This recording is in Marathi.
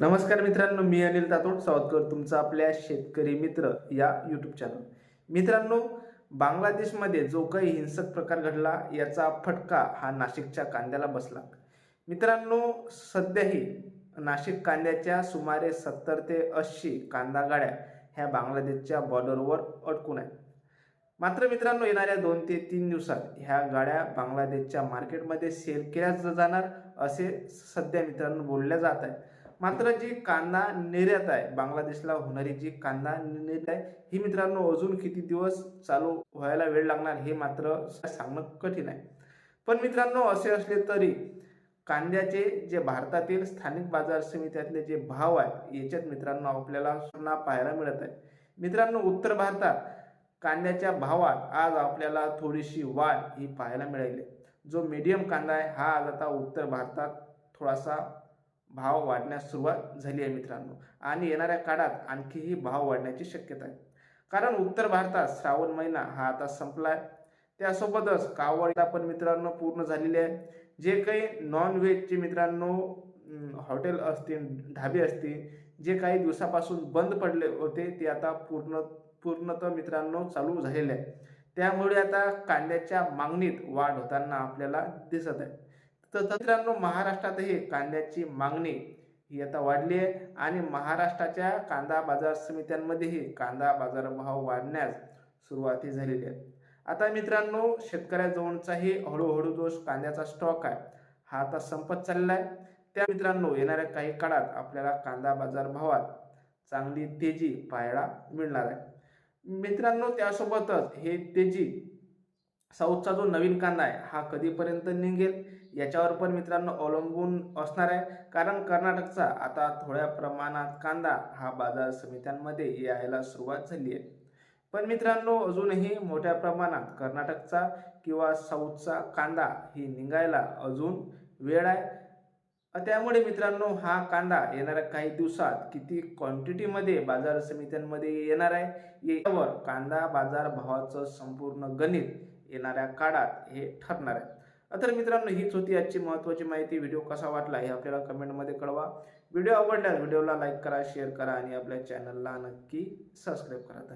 नमस्कार मित्रांनो मी अनिल तातोड सावतकर तुमचा आपल्या शेतकरी मित्र या यूट्यूब चॅनल मित्रांनो बांगलादेशमध्ये जो काही हिंसक प्रकार घडला याचा फटका हा नाशिकच्या कांद्याला बसला. मित्रांनो सध्याही नाशिक कांद्याच्या सुमारे सत्तर ते ऐंशी कांदा गाड्या ह्या बांगलादेशच्या बॉर्डरवर अडकून आहेत. मात्र मित्रांनो येणाऱ्या दोन ते तीन दिवसात ह्या गाड्या बांगलादेशच्या मार्केटमध्ये सेल केल्या जाणार असे सध्या मित्रांनो बोलल्या जात आहे मात्र जी कांदा निर्यात आहे बांगलादेशला होणारी जी कांदा निर्यात आहे ही मित्रांनो अजून किती दिवस चालू व्हायला वेळ लागणार हे मात्र सांगणं कठीण आहे. पण मित्रांनो असे असले तरी कांद्याचे जे भारतातील स्थानिक बाजार समित्यातले जे भाव आहेत याच्यात मित्रांनो आपल्याला सुना पाहायला मिळत आहे. मित्रांनो उत्तर भारतात कांद्याच्या भावात आज आपल्याला थोडीशी वाढ ही पाहायला मिळाली. जो मीडियम कांदा आहे हा आज आता उत्तर भारतात थोडासा भाव वाढण्यास सुरुवात झाली आहे मित्रांनो. आणि येणाऱ्या काळात आणखीही भाव वाढण्याची शक्यता आहे. कारण उत्तर भारतात श्रावण महिना हा आता संपला आहे त्यासोबतच कावडला पण मित्रांनो पूर्ण झालेली आहे. जे काही नॉन व्हेजचे मित्रांनो हॉटेल असतील ढाबे असतील जे काही दिवसापासून बंद पडले होते ते आता पूर्ण पूर्णतः मित्रांनो चालू झालेले आहे. त्यामुळे आता कांद्याच्या मागणीत वाढ होताना आपल्याला दिसत आहे. तर मित्रांनो महाराष्ट्रातही कांद्याची मागणी ही आता वाढली आहे आणि महाराष्ट्राच्या कांदा बाजार समित्यांमध्येही कांदा बाजार भाव वाढण्यास सुरुवाती झालेली आहे. आता मित्रांनो शेतकऱ्याजवळचाही हळूहळू जो कांद्याचा स्टॉक आहे हा आता संपत चालला आहे. त्या मित्रांनो येणाऱ्या काही काळात आपल्याला कांदा बाजार भावात चांगली तेजी पाहायला मिळणार आहे. मित्रांनो त्यासोबतच हे तेजी साऊथचा जो नवीन कांदा आहे हा कधीपर्यंत निघेल याच्यावर पण मित्रांनो अवलंबून असणार आहे. कारण कर्नाटकचा आता थोड्या प्रमाणात कांदा हा बाजार समित्यांमध्ये यायला सुरुवात झाली आहे. पण मित्रांनो अजूनही मोठ्या प्रमाणात कर्नाटकचा किंवा साऊथचा कांदा ही निघायला अजून वेळ आहे. त्यामुळे मित्रांनो हा कांदा येणाऱ्या काही दिवसात किती क्वांटिटीमध्ये बाजार समित्यांमध्ये येणार आहे यावर कांदा बाजार भावाचं संपूर्ण गणित येणाऱ्या काळात हे ठरणार आहे. तर मित्रांनो हीच होती आजची महत्त्वाची माहिती. व्हिडिओ कसा वाटला हे आपल्याला कमेंटमध्ये कळवा. व्हिडिओ आवडल्यास व्हिडिओला लाईक करा शेअर करा आणि आपल्या चॅनलला नक्की सबस्क्राईब करा.